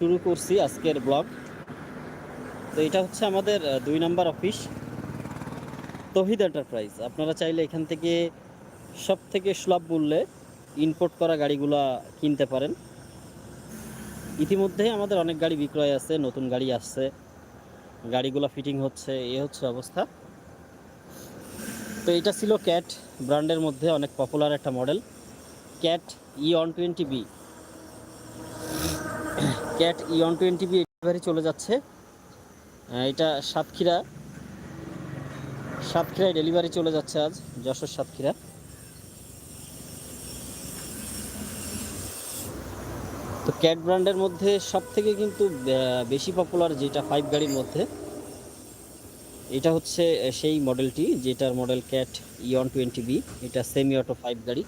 শুরু করছি আজকের ব্লগ। তো এটা হচ্ছে আমাদের দুই নাম্বার অফিস, তহিদ এন্টারপ্রাইজ। আপনারা চাইলে এখান থেকে সব থেকে সুলভ মূল্যে ইম্পোর্ট করা গাড়িগুলা কিনতে পারেন। ইতিমধ্যে আমাদের অনেক গাড়ি বিক্রয় আছে, নতুন গাড়ি আসছে। গাড়িগুলো ফিটিং হচ্ছে, এ হচ্ছে অবস্থা। তো এটা ছিল ক্যাট ব্র্যান্ডের মধ্যে অনেক পপুলার একটা model Cat E one twenty B Cat E one twenty B delivery চলে যাচ্ছে। এটা সাতক্ষীরা। সাতক্ষীরায় ডেলিভারি চলে যাচ্ছে আজ, যশোর সাতক্ষীরা। তো ক্যাট ব্র্যান্ডের মধ্যে সব থেকে কিন্তু বেশি পপুলার যেটা ফাইভ গাড়ির মধ্যে, এটা হচ্ছে সেই মডেলটি যেটার model Cat E one twenty B. এটা সেমি অটো ফাইভ গাড়ি।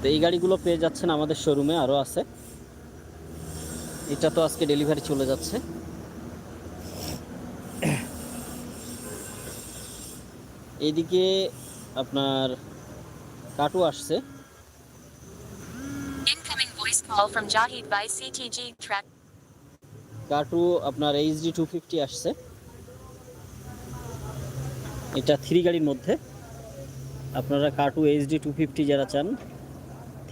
তো এই গাড়িগুলো পেয়ে যাচ্ছেন আমাদের শোরুমে আরও আছে। এটা তো আজকে ডেলিভারি চলে যাচ্ছে। এদিকে আপনার কাটু আসছে. কাটু আপনার এইচডি টু ফিফটি আসছে। এটা থ্রি গাড়ির মধ্যে। আপনারা কাটু এইচডি টু ফিফটি যারা চান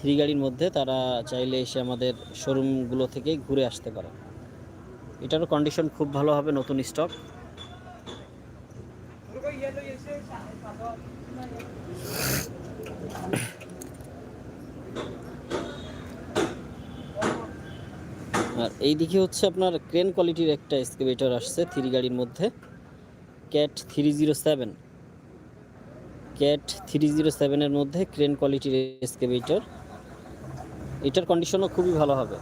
থ্রি গাড়ির মধ্যে তারা চাইলে এসে আমাদের শোরুমগুলো থেকে ঘুরে আসতে পারে। এটারও কন্ডিশন খুব ভালো হবে নতুন স্টক আর এইদিকে হচ্ছে আপনার ক্রেন কোয়ালিটির একটা এক্সকেভেটর আসছে থ্রি গাড়ির মধ্যে। Cat three zero seven Cat three zero সেভেনের মধ্যে ক্রেন কোয়ালিটির এক্সকেভেটর এটার কন্ডিশনও খুবই ভালো হবে।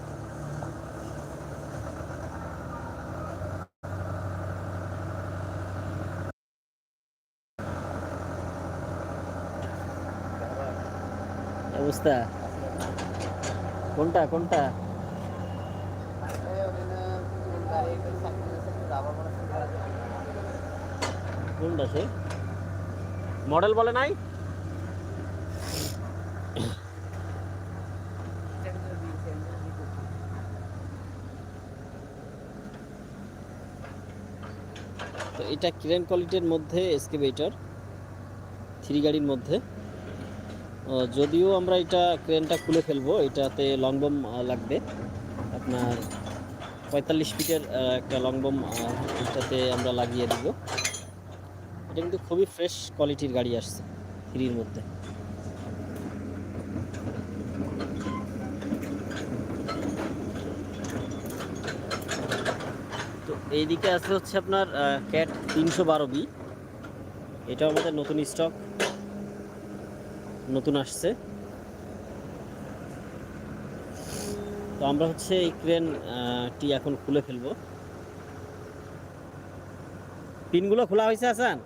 অবস্থা। কোনটা কোনটা? কোনটা সে মডেল বলে নাই? এটা ক্রেন কোয়ালিটির মধ্যে এসকেভেটর, থ্রি গাড়ির মধ্যে। যদিও আমরা এটা ক্রেনটা খুলে ফেলব, এটাতে লং বম লাগবে। আপনার পঁয়তাল্লিশ ফিটের একটা লং বম এটাতে আমরা লাগিয়ে দিব। এটা কিন্তু খুবই ফ্রেশ কোয়ালিটির গাড়ি আসছে, থ্রির মধ্যে। এইদিকে আছে হচ্ছে আপনার ক্যাট তিনশো বারো বি এটাও আমাদের নতুন স্টক নতুন আসছে। তো আমরা হচ্ছে এই ক্রেন টি এখন খুলে ফেলব। পিনগুলো খোলা হয়েছে আসান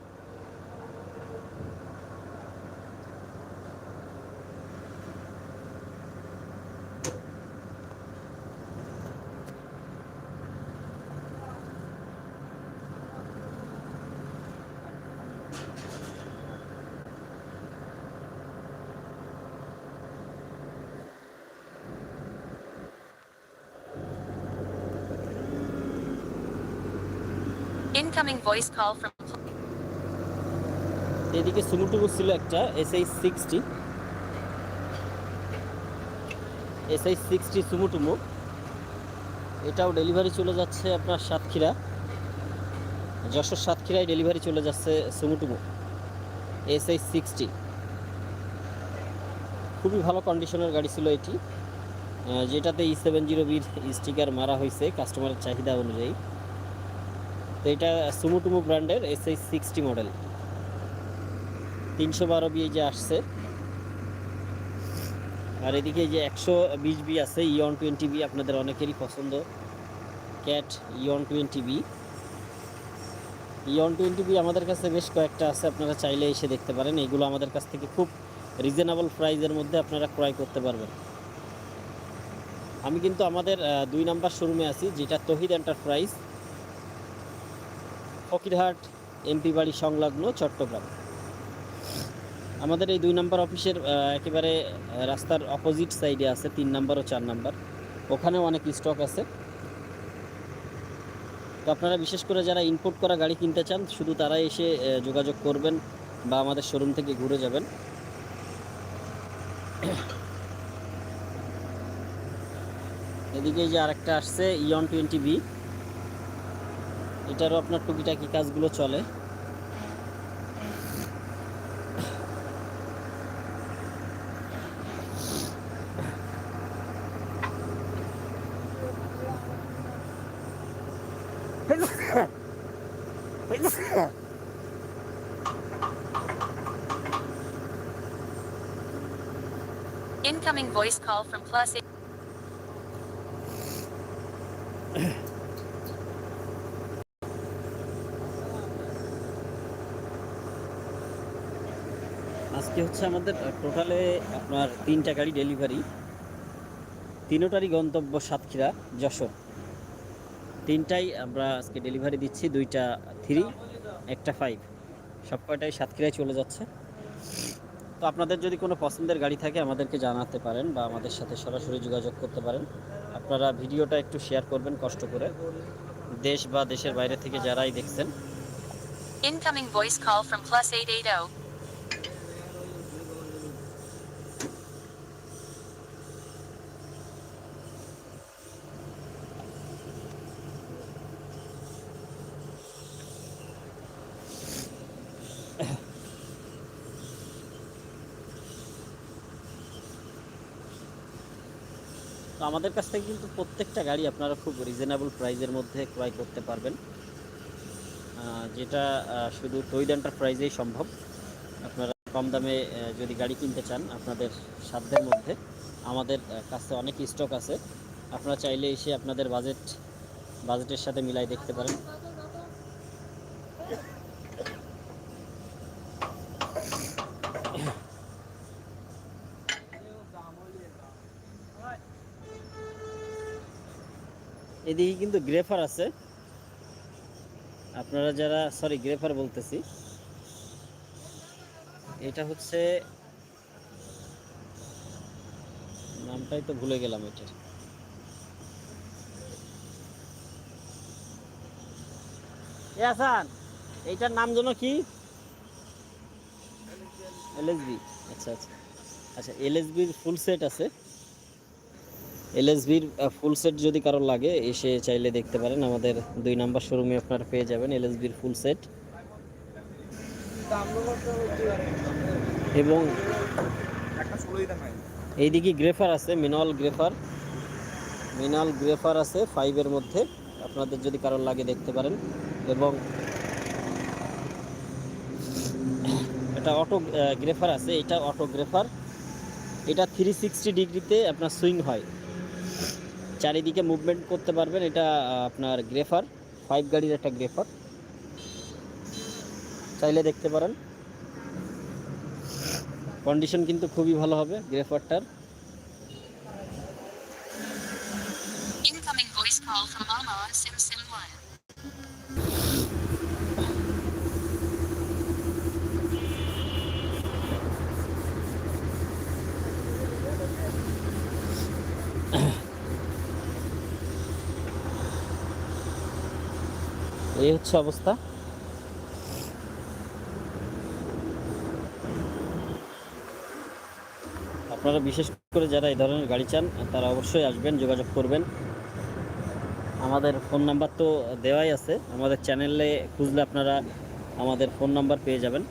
Incoming voice call from এদিকে সুমুটুকু ছিল একটা এসআই সিক্সটি। এসআই সিক্সটি সুমুটুমু। এটাও ডেলিভারি চলে যাচ্ছে আপনার সাতক্ষীরা। যশোর সাতক্ষীরায় ডেলিভারি চলে যাচ্ছে সুমুটুমু। SI sixty. খুবই ভালো কন্ডিশনের গাড়ি ছিল এটি। যেটাতে ই সেভেন জিরো বির স্টিকার মারা হয়েছে কাস্টমারের চাহিদা অনুযায়ী। তো এটা সুমুটুমু ব্র্যান্ডের এসআই সিক্সটি মডেল। তিনশো বারো বি যে আসছে। আর এদিকে যে একশো বিশ বি আছে ইয়ন টোয়েন্টি বি, আপনাদের অনেকেরই পছন্দ। Cat ইয়ন twenty B. ইয়ন টোয়েন্টি বি আমাদের কাছে বেশ কয়েকটা আছে, আপনারা চাইলে এসে দেখতে পারেন। এগুলো আমাদের কাছ থেকে খুব রিজনেবল প্রাইজের মধ্যে আপনারা ক্রয় করতে পারবেন। আমি কিন্তু আমাদের দুই নাম্বার শোরুমে আছি, যেটা তহিদ এন্টারপ্রাইজ ফকিরহাট, এমপি বাড়ি সংলগ্ন, চট্টগ্রাম। আমাদের এই দুই নাম্বার অফিসের একেবারে রাস্তার অপোজিট সাইডে আছে, তিন নাম্বার ও চার নাম্বার। ওখানেও অনেক স্টক আছে। তো আপনারা বিশেষ করে যারা ইম্পোর্ট করা গাড়ি কিনতে চান, শুধু তারাই এসে যোগাযোগ করবেন বা আমাদের শোরুম থেকে ঘুরে যাবেন। এদিকে যে আরেকটা আসছে ইয়ন টোয়েন্টি বি এটারও আপনার টুকিটাকি কাজগুলো চলে Incoming voice call from plus eight. আজকে হচ্ছে আমাদের টোটালে আপনার তিনটা গাড়ি ডেলিভারি তিনোটারই গন্তব্য সাতক্ষীরা, যশোর। তিনটাই আমরা আজকে ডেলিভারি দিচ্ছি, দুইটা থ্রি একটা ফাইভ সব কয়টাই সাতক্ষীরায় চলে যাচ্ছে। তো আপনাদের যদি কোনো পছন্দের গাড়ি থাকে, আমাদেরকে জানাতে পারেন বা আমাদের সাথে সরাসরি যোগাযোগ করতে পারেন। আপনারা ভিডিওটা একটু শেয়ার করবেন কষ্ট করে। দেশ বা দেশের বাইরে থেকে যারাই দেখছেন। Incoming voice call from plus eight eight oh. তো আমাদের কাছ থেকে কিন্তু প্রত্যেকটা গাড়ি আপনারা খুব রিজনেবল প্রাইজের মধ্যে ক্রয় করতে পারবেন। যেটা শুধু টইড এন্টারপ্রাইজেই সম্ভব। আপনারা কম দামে যদি গাড়ি কিনতে চান আপনাদের সাধ্যের মধ্যে। আমাদের কাছে অনেক স্টক আছে। আপনারা চাইলে এসে আপনাদের বাজেট বাজেটের সাথে মিলাই দেখতে পারেন। এদিকে কিন্তু গ্রেফার আছে। আপনারা যারা সরি গ্রেফার বলতেছি, এটা হচ্ছে, নামটাই তো ভুলে গেলাম এটার এইটার নাম যেন কি? এলএসবি আচ্ছা আচ্ছা। আচ্ছা এল এস এলএসবির ফুল সেট আছে। এলএসবির ফুল সেট যদি কারোর লাগে, এসে চাইলে দেখতে পারেন। আমাদের দুই নাম্বার শোরুমে আপনারা পেয়ে যাবেন এলএসবির ফুল সেট এবং এইদিকে গ্রেফার আছে মিনল গ্রেফার মিনল গ্রেফার আছে ফাইভের মধ্যে। আপনাদের যদি কারোর লাগে দেখতে পারেন। এবং এটা অটো গ্রেফার আছে, এটা অটো গ্রেফার এটা থ্রি সিক্সটি ডিগ্রিতে আপনার সুইং হয়। চারিদিকে মুভমেন্ট করতে পারবেন, এটা আপনার গ্রেফার ফাইভ গাড়ির একটা গ্রেফার চাইলে দেখতে পারেন। কন্ডিশন কিন্তু খুবই ভালো হবে গ্রেফারটার Incoming voice call from Mama Sim Sim 1. এই হচ্ছে অবস্থা। আপনারা বিশেষ করে যারা এই ধরনের গাড়ি চান, তারা অবশ্যই আসবেন, যোগাযোগ করবেন। আমাদের ফোন নাম্বার তো দেওয়াই আছে। আমাদের চ্যানেলে খুঁজলে আপনারা আমাদের ফোন নাম্বার পেয়ে যাবেন।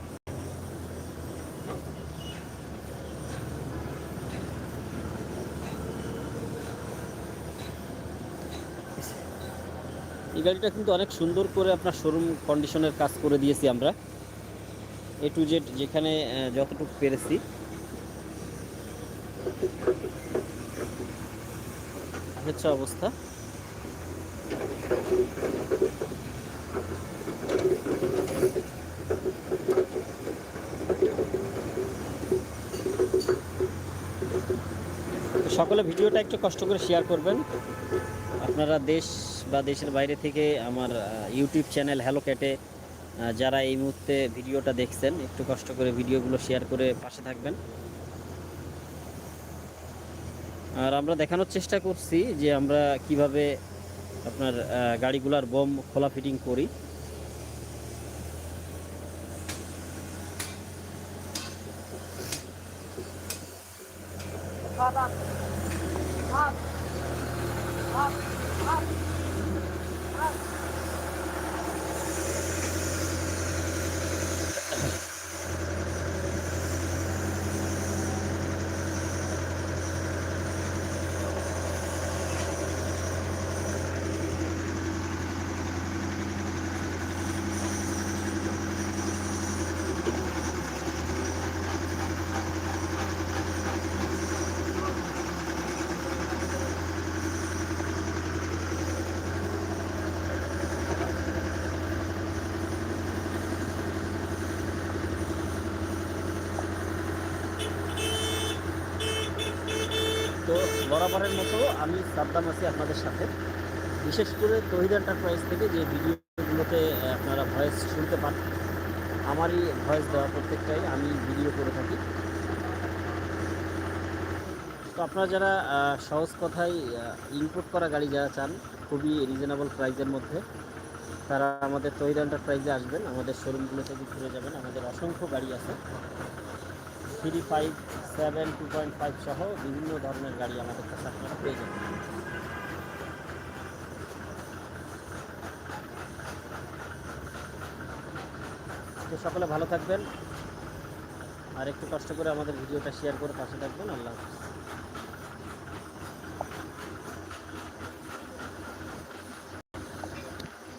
এই গাড়িটা কিন্তু অনেক সুন্দর করে আপনার শোরুম কন্ডিশনের কাজ করে দিয়েছি আমরা। এ টু জেড যেখানে যতটুকু পেরেছি। হচ্ছে অবস্থা। সকলে ভিডিওটা একটু কষ্ট করে শেয়ার করবেন। আপনারা দেশ বা দেশের বাইরে থেকে আমার ইউটিউব চ্যানেল হ্যালো ক্যাটে যারা এই মুহূর্তে ভিডিওটা দেখছেন, একটু কষ্ট করে ভিডিওগুলো শেয়ার করে পাশে থাকবেন। আর আমরা দেখানোর চেষ্টা করছি যে আমরা কীভাবে আপনার গাড়িগুলোর বোম খোলা ফিটিং করি তো বরাবরের মতো আমি সাদ্দাম আছি আপনাদের সাথে। বিশেষ করে তহিদ এন্টারপ্রাইজ থেকে যে ভিডিওগুলোতে আপনারা ভয়েস শুনতে পান, আমারই ভয়েস দেওয়া প্রত্যেকটাই আমি ভিডিও করে থাকি। তো আপনারা যারা সহজ কথায় ইনপুট করা গাড়ি যারা চান, খুবই রিজনেবল প্রাইসের মধ্যে, তারা আমাদের তহিদ এন্টারপ্রাইজে আসবেন। আমাদের শোরুমগুলো থেকে ঘুরে যাবেন। আমাদের অসংখ্য গাড়ি আছে। Three five seven two point five সহ বিভিন্ন ধরনের গাড়ি আমাদের কাছে আপনারা পেয়ে যাবেন। তো সকলে ভালো থাকবেন। আর একটু কষ্ট করে আমাদের ভিডিওটা শেয়ার করে পাশে থাকবেন। আল্লাহ হাফিজ।